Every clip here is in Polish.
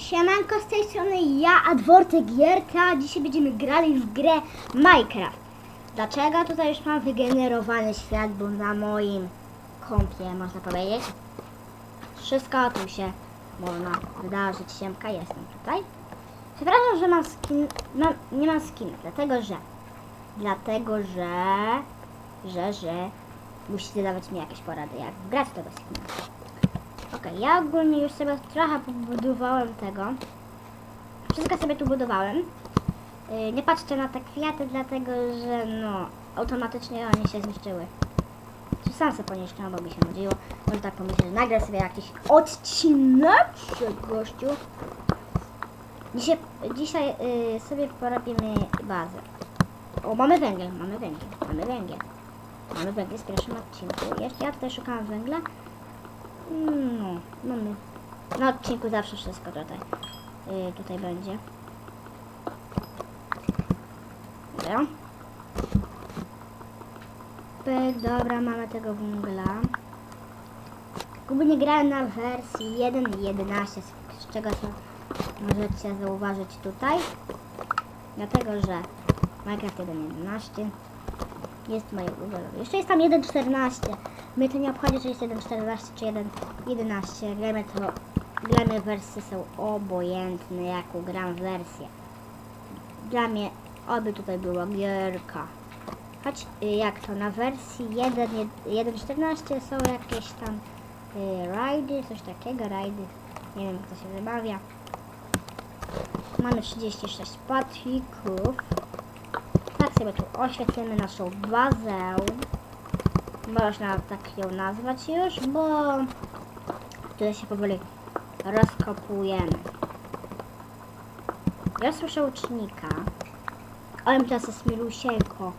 Siemanko, z tej strony ja, Adwortek Gierka. Dzisiaj będziemy grali w grę Minecraft. Dlaczego? Tutaj już mam wygenerowany świat, bo na moim kompie, można powiedzieć. Wszystko tu się można wydarzyć. Siemka, jestem tutaj. Przepraszam, że mam skin, mam, nie mam skin, dlatego że, dlatego że, że, że musicie dawać mi jakieś porady, jak grać tego skina. Okej, ja ogólnie już sobie trochę pobudowałem tego. Wszystko sobie tu budowałem. Yy, nie patrzcie na te kwiaty, dlatego że no, automatycznie one się zniszczyły. Czy sam sobie poniszczyłem, bo mi się nudziło. Może tak pomyśleć, że nagrę sobie jakiś odcineczek, gościu. Dzisiaj, dzisiaj yy, sobie porobimy bazę. O, mamy węgiel, mamy węgiel, mamy węgiel. Mamy węgiel w pierwszym odcinku. Jeszcze ja tutaj szukałam węgla. No, mamy. Na odcinku zawsze wszystko tutaj. Yy, tutaj będzie. Dobra. Pyk, dobra, mamy tego węgla. Ogólnie grałem na wersji 1.11, z, z czego to możecie zauważyć tutaj. Dlatego, że Minecraft 1.11 jest moje ulubione. Jeszcze jest tam 1.14. Mnie to nie obchodzi, czy jest 1.14 czy 1.11. Gramy to. Gramy wersje są obojętne, jaką gram wersję. Dla mnie oby tutaj była gierka. Choć y, jak to na wersji 1 1.14 są jakieś tam y, rajdy, coś takiego, rajdy. Nie wiem jak to się wymawia. Mamy 36 patików. Sobie tu oświetlimy naszą bazę. Można tak ją nazwać już, bo tutaj się powoli rozkopujemy. Ja słyszę ucznika. Ale teraz jest milusieńko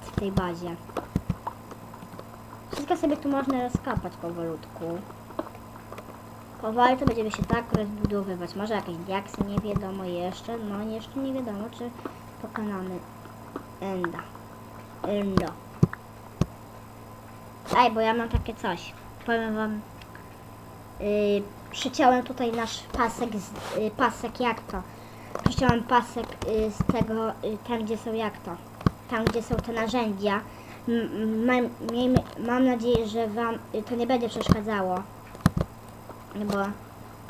w tej bazie. Wszystko sobie tu można rozkopać powolutku. Powoli to będziemy się tak rozbudowywać. Może jakieś diaksy, nie wiadomo jeszcze. No jeszcze nie wiadomo, czy pokonamy Enda. Endo. Ej, bo ja mam takie coś. Powiem wam. Yy, przyciąłem tutaj nasz pasek, z, yy, pasek jak to? Przyciąłem pasek yy, z tego, yy, tam gdzie są jak to? Tam gdzie są te narzędzia. M- Mam, miejmy, mam nadzieję, że wam yy, to nie będzie przeszkadzało. Bo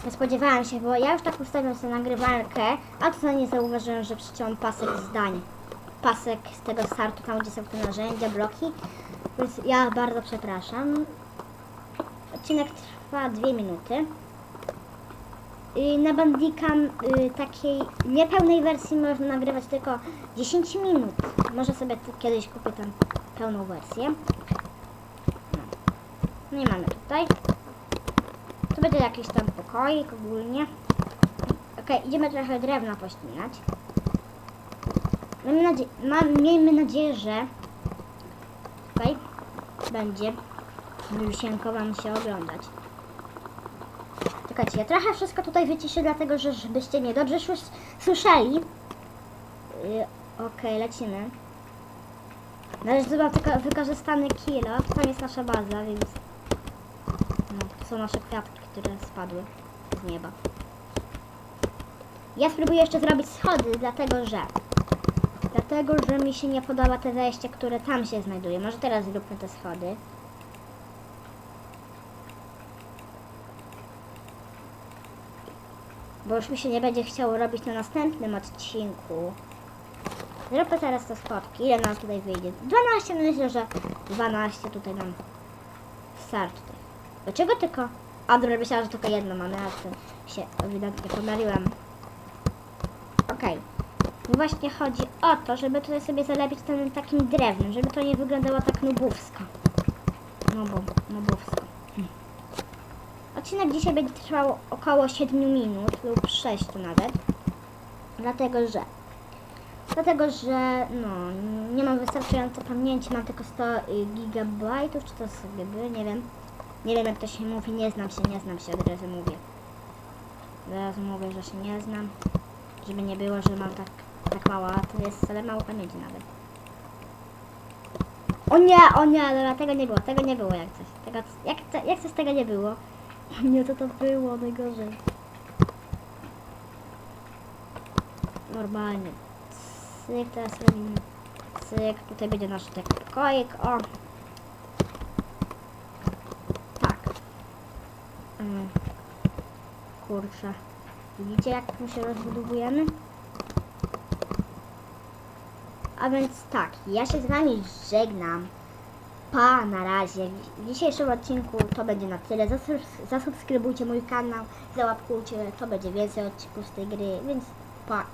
nie spodziewałam się, bo ja już tak ustawiam sobie nagrywarkę, a tutaj nie zauważyłem, że przyciąłem pasek zdań. Pasek z tego startu, tam gdzie są te narzędzia, bloki. Więc ja bardzo przepraszam. Odcinek trwa dwie minuty. Na Bandicam y, takiej niepełnej wersji można nagrywać tylko 10 minut. Może sobie kiedyś kupię tam pełną wersję. No. Nie mamy tutaj. Tu będzie jakiś tam pokoik ogólnie. Okej, idziemy trochę drewna pościnać. Miejmy, nadzie mam, miejmy nadzieję, że tutaj będzie milusieńko wam się oglądać. Czekajcie, ja trochę wszystko tutaj wyciszę, dlatego że żebyście mnie dobrze słys- słyszeli. Yy, Okej, lecimy. Należy chyba tylko wykorzystany kilo. Tam jest nasza baza, więc no, to są nasze kwiatki, które spadły z nieba. Ja spróbuję jeszcze zrobić schody, dlatego że Dlatego, że mi się nie podoba te wejście, które tam się znajduje. Może teraz zróbmy te schody. Bo już mi się nie będzie chciało robić na następnym odcinku. Zróbmy teraz te schodki. Ile nam tutaj wyjdzie? 12, no myślę, że 12 tutaj nam starczy. Dlaczego tylko... A, dobra, myślałam, że tylko jedno mamy, a się ewidentnie pomyliłam. Okej. I właśnie chodzi o to, żeby tutaj sobie zalepić ten takim drewnem, żeby to nie wyglądało tak nubówsko. No bo, nubówsko. Odcinek dzisiaj będzie trwał około 7 minut lub 6 nawet. Dlatego, że Dlatego, że no, nie mam wystarczająco pamięci, mam tylko 100 gigabajtów, czy to sobie by, nie wiem. Nie wiem jak to się mówi, nie znam się, nie znam się, od razu mówię. Od razu mówię, że się nie znam. Żeby nie było, że mam tak, tak mało, a to jest wcale mało pamięci nawet. O nie, o nie, dobra, tego nie było, tego nie było jak coś. Tego, jak, jak coś tego nie było. O nie, to to było najgorzej. normalnie. Cyk, teraz robimy. Cyk, tutaj będzie nasz taki pokoik, o. Tak. Mm. Kurczę. Widzicie jak my się rozbudowujemy? A więc tak, ja się z wami żegnam. Pa, na razie. W dzisiejszym odcinku to będzie na tyle. Zasubs- zasubskrybujcie mój kanał, załapkujcie, to będzie więcej odcinków z tej gry, więc pa.